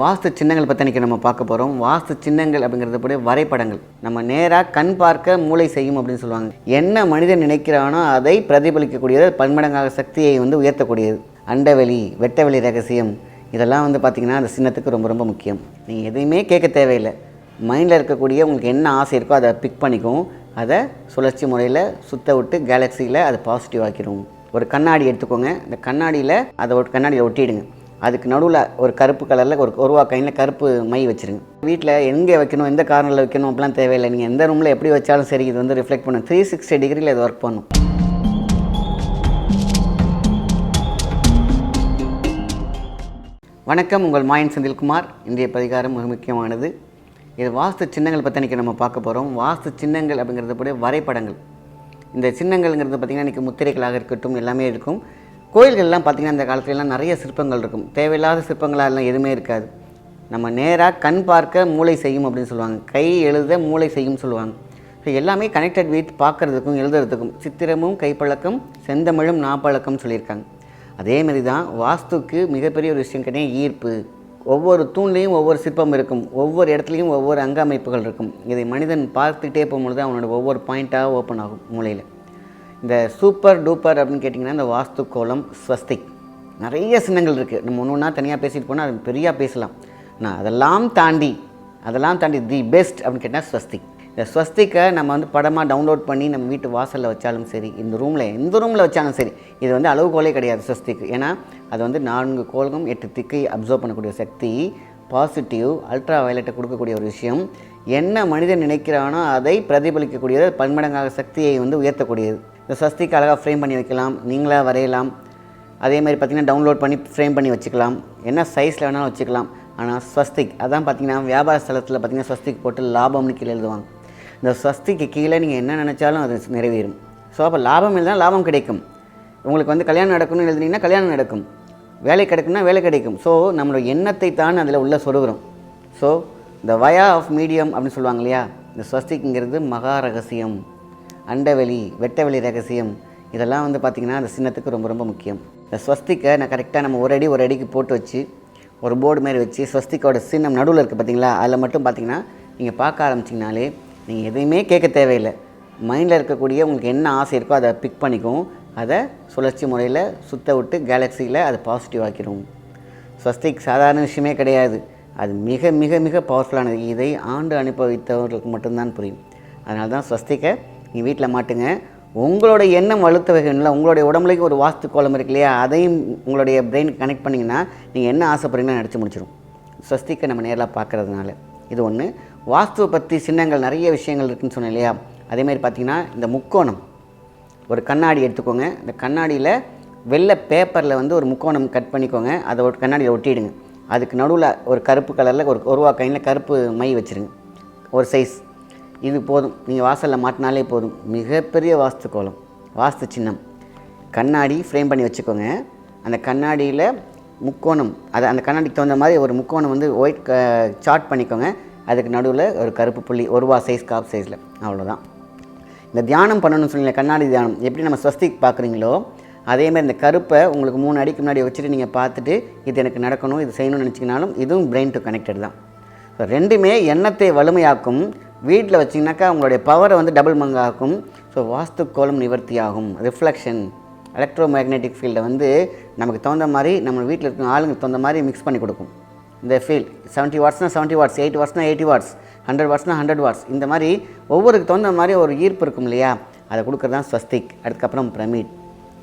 வாஸ்து சின்னங்கள் பற்றி இன்றைக்கி நம்ம பார்க்க போகிறோம் வாஸ்து சின்னங்கள் அப்படிங்கிறத கூட வரைபடங்கள். நம்ம நேராக கண் பார்க்க மூளை செய்யும் அப்படின்னு சொல்லுவாங்க. என்ன மனிதன் நினைக்கிறானோ அதை பிரதிபலிக்கக்கூடியது பன்மடங்காக சக்தியை வந்து உயர்த்தக்கூடியது. அண்டவெளி வெட்டவெளி ரகசியம் இதெல்லாம் வந்து பார்த்திங்கன்னா அந்த சின்னத்துக்கு ரொம்ப ரொம்ப முக்கியம். நீங்கள் எதையுமே கேட்க தேவையில்லை. மைண்டில் இருக்கக்கூடிய உங்களுக்கு என்ன ஆசை இருக்கோ அதை பிக் பண்ணிக்கும். அதை சுழற்சி முறையில் சுத்த விட்டு கேலக்ஸியில் அதை பாசிட்டிவ் ஆக்கிடும் ஒரு கண்ணாடி எடுத்துக்கோங்க. இந்த கண்ணாடியில் அதை ஒரு கண்ணாடியில் ஒட்டிடுங்க. அதுக்கு நடுவில் ஒரு கருப்பு கலரில் ஒரு ஒருவா கையில் கருப்பு மை வச்சுருங்க. வீட்டில் எங்கே வைக்கணும் எந்த கார்னரில் வைக்கணும் அப்படிலாம் தேவையில்லை. நீங்கள் எந்த ரூமில் எப்படி வச்சாலும் சரி இது வந்து ரிஃப்ளெக்ட் பண்ணும். த்ரீ சிக்ஸ்டி டிகிரியில் இது ஒர்க் பண்ணும். வணக்கம் உங்கள் மாயன் செந்தில்குமார். இன்றைய பரிகாரம் மிக முக்கியமானது. இது வாஸ்து சின்னங்கள் பற்றி இன்றைக்கி நம்ம பார்க்க போகிறோம் வாஸ்து சின்னங்கள் அப்படிங்கிறது கூட வரைபடங்கள். இந்த சின்னங்கள்ங்கிறது பார்த்திங்கன்னா இன்றைக்கி முத்திரைகளாக இருக்கட்டும் எல்லாமே இருக்கும். கோயில்கள்லாம் பார்த்திங்கன்னா அந்த காலத்துலலாம் நிறைய சிற்பங்கள் இருக்கும். தேவையில்லாத சிற்பங்களாக எல்லாம் எதுவுமே இருக்காது. நம்ம நேராக கண் பார்க்க மூளை செய்யும் அப்படின்னு சொல்லுவாங்க. கை எழுத மூளை செய்யும் சொல்லுவாங்க. ஸோ எல்லாமே கனெக்டட் வித் பார்க்குறதுக்கும் எழுதுறதுக்கும். சித்திரமும் கைப்பழக்கம் செந்தமிழும் நாப்பழக்கம் சொல்லியிருக்காங்க. அதே மாதிரி தான் வாஸ்துக்கு மிகப்பெரிய ஒரு விஷயம் கேட்டீங்கன்னா ஈர்ப்பு. ஒவ்வொரு தூண்லேயும் ஒவ்வொரு சிற்பம் இருக்கும். ஒவ்வொரு இடத்துலையும் ஒவ்வொரு அங்க அமைப்புகள் இருக்கும். இதை மனிதன் பார்த்துக்கிட்டே போகும்பொழுது அவனோட ஒவ்வொரு பாயிண்ட்டாக ஓப்பன் ஆகும் மூளையில். இந்த சூப்பர் டூப்பர் அப்படின்னு கேட்டிங்கன்னா இந்த வாஸ்து கோலம் ஸ்வஸ்திக் நிறைய சின்னங்கள் இருக்குது நம்ம ஒன்று ஒன்றா தனியாக பேசிட்டு போனால் அது பெரியா பேசலாம். நான் அதெல்லாம் தாண்டி அதெல்லாம் தாண்டி தி பெஸ்ட் அப்படின்னு கேட்டால் ஸ்வஸ்திக் இந்த ஸ்வஸ்திக்கை நம்ம வந்து படமாக டவுன்லோட் பண்ணி நம்ம வீட்டு வாசலில் வச்சாலும் சரி இந்த ரூமில் எந்த ரூமில் வச்சாலும் சரி இது வந்து அளவுகோலே கிடையாது ஸ்வஸ்திக்கு. ஏன்னா அது வந்து நான்கு கோள்களும் எட்டு திக்கை அப்சர்வ் பண்ணக்கூடிய சக்தி பாசிட்டிவ் அல்ட்ரா வயலட்டை கொடுக்கக்கூடிய ஒரு விஷயம். என்ன மனிதன் நினைக்கிறானோ அதை பிரதிபலிக்கக்கூடியது பன்மடங்காக சக்தியை வந்து உயர்த்தக்கூடியது. இந்த ஸ்வஸ்திக்கு அழகாக ஃப்ரேம் பண்ணி வைக்கலாம். நீங்களாக வரையலாம். அதே மாதிரி பார்த்திங்கன்னா டவுன்லோட் பண்ணி ஃப்ரேம் பண்ணி வச்சுக்கலாம். என்ன சைஸில் வேணாலும் வச்சுக்கலாம். ஆனால் ஸ்வஸ்திக் அதான் பார்த்திங்கன்னா வியாபார ஸ்தலத்தில் பார்த்திங்கன்னா ஸ்வஸ்திக் போட்டு லாபம்னு கீழே எழுதுவாங்க. இந்த ஸ்வஸ்திக்கு கீழே நீங்கள் என்ன நினச்சாலும் அது நிறைவேறும். ஸோ அப்போ லாபம் எழுதினா லாபம் கிடைக்கும். உங்களுக்கு வந்து கல்யாணம் நடக்கணும்னு எழுதுனீங்கன்னா கல்யாணம் நடக்கும். வேலை கிடைக்கும்னா வேலை கிடைக்கும். ஸோ நம்மளோட எண்ணத்தை தான் அதில் உள்ள சொருகிறோம். ஸோ இந்த வயா ஆஃப் மீடியம் அப்படின்னு சொல்லுவாங்க இல்லையா? இந்த ஸ்வஸ்திக்குங்கிறது மகா ரகசியம். அண்டவெளி வெட்டவெளி ரகசியம் இதெல்லாம் வந்து பார்த்திங்கன்னா அந்த சின்னத்துக்கு ரொம்ப ரொம்ப முக்கியம். இந்த ஸ்வஸ்திக்கை நான் கரெக்டாக நம்ம ஒரு அடி ஒரு அடிக்கு போட்டு வச்சு ஒரு போர்டு மாதிரி வச்சு ஸ்வஸ்திக்கோட சின்னம் நடுவில் இருக்குது பார்த்தீங்களா அதில் மட்டும் பார்த்தீங்கன்னா நீங்கள் பார்க்க ஆரம்பிச்சிங்கனாலே நீங்கள் எதையுமே கேட்க தேவையில்லை. மைண்டில் இருக்கக்கூடிய உங்களுக்கு என்ன ஆசை இருக்கோ அதை பிக் பண்ணிக்கும். அதை சுழற்சி முறையில் சுத்த விட்டு கேலக்ஸியில் அதை பாசிட்டிவ் ஆக்கிடும் ஸ்வஸ்திக் சாதாரண விஷயமே கிடையாது. அது மிக மிக மிக பவர்ஃபுல்லானது இதை ஆண்டு அனுபவித்தவர்களுக்கு மட்டும்தான் புரியும். அதனால தான் ஸ்வஸ்திக்கை நீங்கள் வீட்டில் மாட்டுங்க. உங்களோட எண்ணம் வலுத்த வகையில் உங்களுடைய உடம்புலைக்கு ஒரு வாஸ்து கோலம் இருக்கு இல்லையா? அதையும் உங்களுடைய பிரெயினுக்கு கனெக்ட் பண்ணிங்கன்னா நீங்கள் என்ன ஆசைப்படுறீங்கன்னா நடிச்சு முடிச்சிடும் ஸ்வஸ்திக்கை நம்ம நேரில் பார்க்குறதுனால இது ஒன்று வாஸ்துவை பற்றி சின்னங்கள் நிறைய விஷயங்கள் இருக்குன்னு சொன்னேன் இல்லையா? அதேமாதிரி பார்த்தீங்கன்னா இந்த முக்கோணம். ஒரு கண்ணாடி எடுத்துக்கோங்க. இந்த கண்ணாடியில் வெள்ளை பேப்பரில் வந்து ஒரு முக்கோணம் கட் பண்ணிக்கோங்க. அதை ஒரு கண்ணாடியில் ஒட்டிடுங்க. அதுக்கு நடுவில் ஒரு கருப்பு கலரில் ஒரு ஒரு கையில் கருப்பு மை வச்சுருங்க. ஒரு சைஸ் இது போதும். நீங்கள் வாசலில் மாட்டினாலே போதும். மிகப்பெரிய வாஸ்து கோலம். வாஸ்து சின்னம். கண்ணாடி ஃப்ரேம் பண்ணி வச்சுக்கோங்க. அந்த கண்ணாடியில் முக்கோணம் அது அந்த கண்ணாடிக்கு தகுந்த மாதிரி ஒரு முக்கோணம் வந்து ஒயிட் க சார்ட் பண்ணிக்கோங்க. அதுக்கு நடுவில் ஒரு கருப்பு புள்ளி ஒரு ரூபா சைஸ் காப் சைஸில் அவ்வளோதான் இந்த தியானம் பண்ணணும்னு சொன்னீங்க கண்ணாடி தியானம். எப்படி நம்ம ஸ்வஸ்திக் பார்க்குறீங்களோ அதேமாதிரி இந்த கருப்பை உங்களுக்கு மூணு அடிக்கு முன்னாடி வச்சுட்டு நீங்கள் பார்த்துட்டு இது எனக்கு நடக்கணும் இது செய்யணும்னு நினச்சிங்கனாலும் இதுவும் பிரெயின் டு கனெக்டட் தான். ரெண்டுமே எண்ணத்தை வலிமையாக்கும் வீட்டில் வச்சிங்கனாக்கா உங்களுடைய பவரை வந்து டபுள் மங்காக்கும் ஸோ வாஸ்து கோலம் நிவர்த்தி ஆகும் ரிஃப்ளெக்ஷன் எலக்ட்ரோ மேக்னெட்டிக் ஃபீல்டை வந்து நமக்கு தகுந்த மாதிரி நம்ம வீட்டில் இருக்கிற ஆளுங்களுக்கு தகுந்த மாதிரி மிக்ஸ் பண்ணி கொடுக்கும். இந்த ஃபீல்ட் செவன்ட்டி வாட்ஸ்னால் செவன்ட்டி வாட்ஸ் எயிட் வாட்ஸ்னால் எயிட்டி வாட்ஸ் ஹண்ட்ரட் வாட்ஸ்னால் ஹண்ட்ரட் வாட்ஸ் இந்த மாதிரி ஒவ்வொருக்கு தகுந்த மாதிரி ஒரு ஈர்ப்பு இருக்கும் இல்லையா? அதை கொடுக்குறது தான் ஸ்வஸ்திக். அதுக்கப்புறம் பிரமிட்.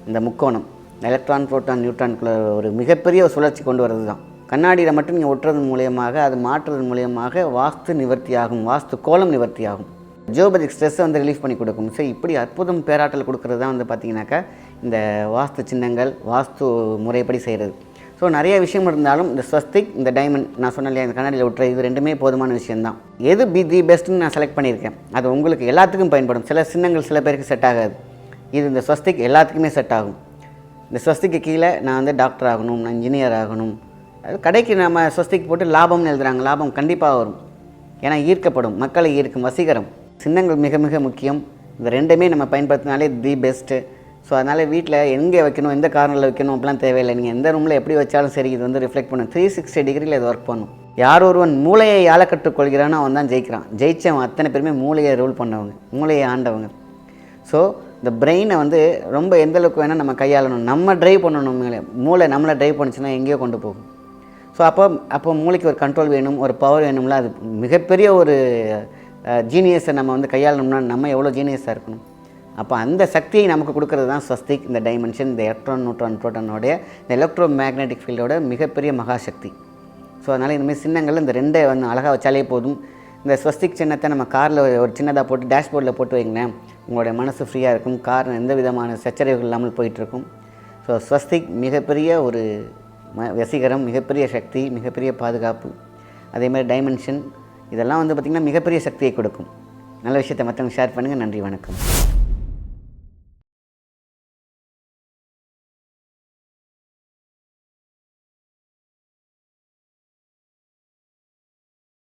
இந்த முக்கோணம். எலக்ட்ரான் புரோட்டான் நியூட்ரான்குள்ள ஒரு மிகப்பெரிய ஒரு சுழற்சி கொண்டு வர்றது தான் கண்ணாடியில் மட்டும் நீங்கள் ஒட்டுறதன் மூலியமாக அது மாற்றுறதன் மூலியமாக வாஸ்து நிவர்த்தி ஆகும் வாஸ்து கோலம் நிவர்த்தி ஆகும் ஜியோபதிக் ஸ்ட்ரெஸ்ஸை வந்து ரிலீஃப் பண்ணி கொடுக்கும். ஸோ இப்படி அற்புதம் பேராட்டல் கொடுக்குறது தான் வந்து பார்த்திங்கனாக்கா இந்த வாஸ்து சின்னங்கள் வாஸ்து முறைப்படி செய்கிறது ஸோ நிறைய விஷயம் இருந்தாலும் இந்த ஸ்வஸ்திக் இந்த டைமண்ட் நான் சொன்னேன் இல்லையா இந்த கண்ணாடியில் விட்டுற இது ரெண்டுமே போதுமான விஷயம்தான். எது பி தி பெஸ்ட்டுன்னு நான் செலக்ட் பண்ணியிருக்கேன். அது உங்களுக்கு எல்லாத்துக்கும் பயன்படும். சில சின்னங்கள் சில பேருக்கு செட் ஆகாது. இது இந்த ஸ்வஸ்திக் எல்லாத்துக்குமே செட் ஆகும். இந்த ஸ்வஸ்திக்கு கீழே நான் வந்து டாக்டர் ஆகணும் நான் இன்ஜினியர் ஆகணும். கடைக்கு நம்ம ஸ்வஸ்திக்கு போட்டு லாபம்னு எழுதுறாங்க. லாபம் கண்டிப்பாக வரும். ஏன்னா ஈர்க்கப்படும். மக்களை ஈர்க்கும் வசீகரம். சின்னங்கள் மிக மிக முக்கியம். இந்த ரெண்டுமே நம்ம பயன்படுத்தினாலே தி பெஸ்ட்டு ஸோ அதனால் வீட்டில் எங்கே வைக்கணும் எந்த கார்னரில் வைக்கணும் அப்படிலாம் தேவையில்லை. நீங்கள் எந்த ரூமில் எப்படி வச்சாலும் சரி இது வந்து ரிஃப்ளெக்ட் பண்ணும். த்ரீ சிக்ஸ்டி டிகிரியில் இது ஒர்க் பண்ணும். யார் ஒருவன் மூளையை யாழை கற்றுக்கொள்கிறானோ அவன் தான் ஜெயிக்கிறான். ஜெயிச்சவன் அத்தனை பேருமே மூளையை ரூல் பண்ணவங்க. மூளையை ஆண்டவங்க. ஸோ இந்த பிரெயினை வந்து ரொம்ப எந்தளவுக்கு வேணால் நம்ம கையாளணும். நம்ம ட்ரைவ் பண்ணணும் மூளை நம்மளை ட்ரைவ் பண்ணுச்சுன்னா எங்கேயோ கொண்டு போகும். ஸோ அப்போ அப்போ மூளைக்கு ஒரு கண்ட்ரோல் வேணும் ஒரு பவர் வேணும்ல அது மிகப்பெரிய ஒரு ஜீனியஸை நம்ம வந்து கையாளணும்னா நம்ம எவ்வளோ ஜீனியஸாக இருக்கணும். அப்போ அந்த சக்தியை நமக்கு கொடுக்கறது தான் ஸ்வஸ்திக் இந்த டைமென்ஷன் இந்த எலக்ட்ரான் நியூட்ரான் ப்ரோட்டானோடைய இந்த எலக்ட்ரோ மேக்னெட்டிக் ஃபீல்டோட மிகப்பெரிய மகாசக்தி. ஸோ அதனால் இந்தமாதிரி சின்னங்கள் இந்த ரெண்டை வந்து அழகாக வச்சாலே போதும். இந்த ஸ்வஸ்திக் சின்னத்தை நம்ம காரில் ஒரு சின்னதாக போட்டு டேஷ்போர்டில் போட்டு வைங்களேன் உங்களுடைய மனசு ஃப்ரீயாக இருக்கும் கார் எந்த விதமான சச்சரவுகள் இல்லாமல் போயிட்டுருக்கும் ஸோ ஸ்வஸ்திக் மிகப்பெரிய ஒரு ம வசீகரம் மிகப்பெரிய சக்தி மிகப்பெரிய பாதுகாப்பு. அதேமாதிரி டைமென்ஷன் இதெல்லாம் வந்து பார்த்திங்கன்னா மிகப்பெரிய சக்தியை கொடுக்கும். நல்ல விஷயத்தை மற்றவங்க ஷேர் பண்ணுங்கள் நன்றி வணக்கம்.